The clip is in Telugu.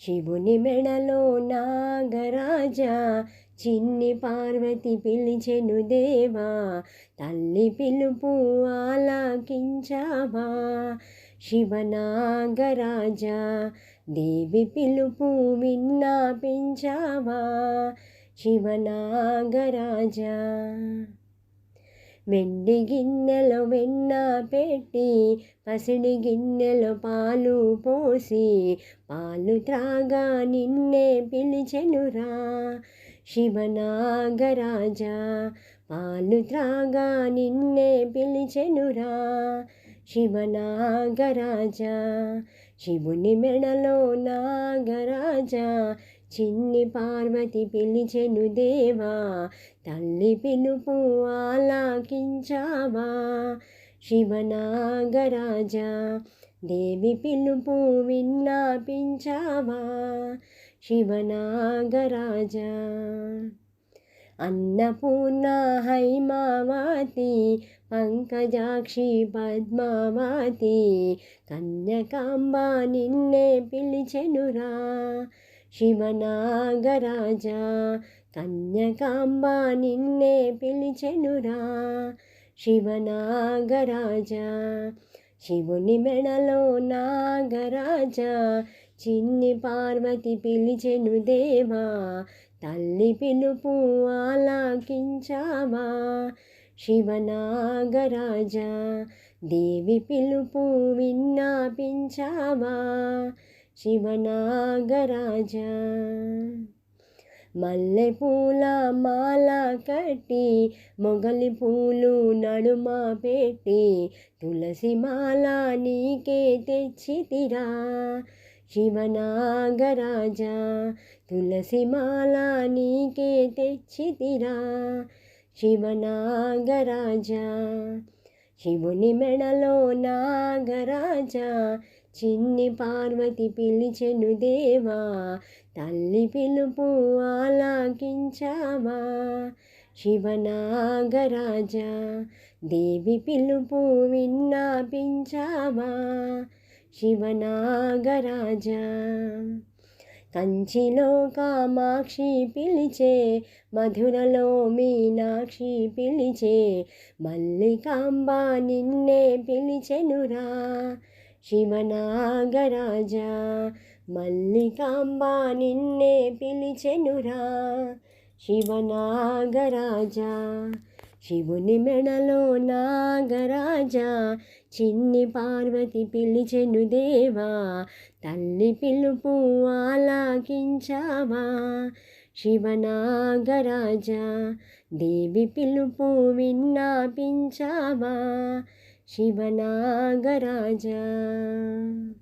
శివుని మెడలో నాగరాజా చిన్ని పార్వతి పిలిచెను దేవా తల్లి పిలుపు ఆలకించావా. శివనాగరాజా దేవి పిలుపు విన్నాపించావా. శివనాగరాజా. వెండి గిన్నెలో వెన్న పెట్టి పసిడి గిన్నెలో పాలు పోసి పాలు త్రాగా నిన్నే పిలిచెనురా శివనాగరాజా పాలు త్రాగా నిన్నే పిలిచెనురా శివనాగరాజా శివుని మెడలో నాగరాజా చిన్ని పార్వతి పిలిచెను దేవా తల్లి పిలుపు ఆలాకించావా? శివనాగరాజా దేవి పిలుపు విన్నాపించావా? శివనాగరాజా అన్నపూర్ణ హైమావతి పంకజాక్షి పద్మావతి కన్యకాంబ నిన్నే పిలిచెనురా. శివనాగరాజా కన్యకాంబ నిన్నే పిలిచెనురా. శివనాగరాజా శివుని మెడలో నాగరాజా చిన్ని పార్వతి పిలిచెను దేవా. తల్లి పిలుపు ఆలాకించావా. శివనాగరాజా దేవి పిలుపు విన్నాపించావా. శివనాగరాజా. మల్లెపూల మాల కట్టి మొగలి పూలు నడుమ పెట్టి తులసి మాల నీకే తెచ్చితిరా. శివనాగరాజ తులసి మాల నీకే తెచ్చితిరా. శివనాగరాజ శివుని మెడలో నాగరాజా చిన్ని పార్వతి పిలిచెను దేవా తల్లి పిలుపు ఆలాకించావా? శివనాగరాజా దేవి పిలుపు విన్నాపించావా? శివనాగరాజా కంచిలో కామాక్షి పిలిచే మధురలో మీనాక్షి పిలిచే మల్లికాంబ నిన్నే పిలిచెనురా. శివనాగరాజా మల్లికాంబ నిన్నే పిలిచెనురా. శివనాగరాజా శివుని మెడలో నాగరాజా చిన్ని పార్వతి పిలిచెను దేవా తల్లి పిలుపు ఆలాకించావా? శివనాగరాజా దేవి పిలుపు విన్నాపించావా? శివనాగరాజా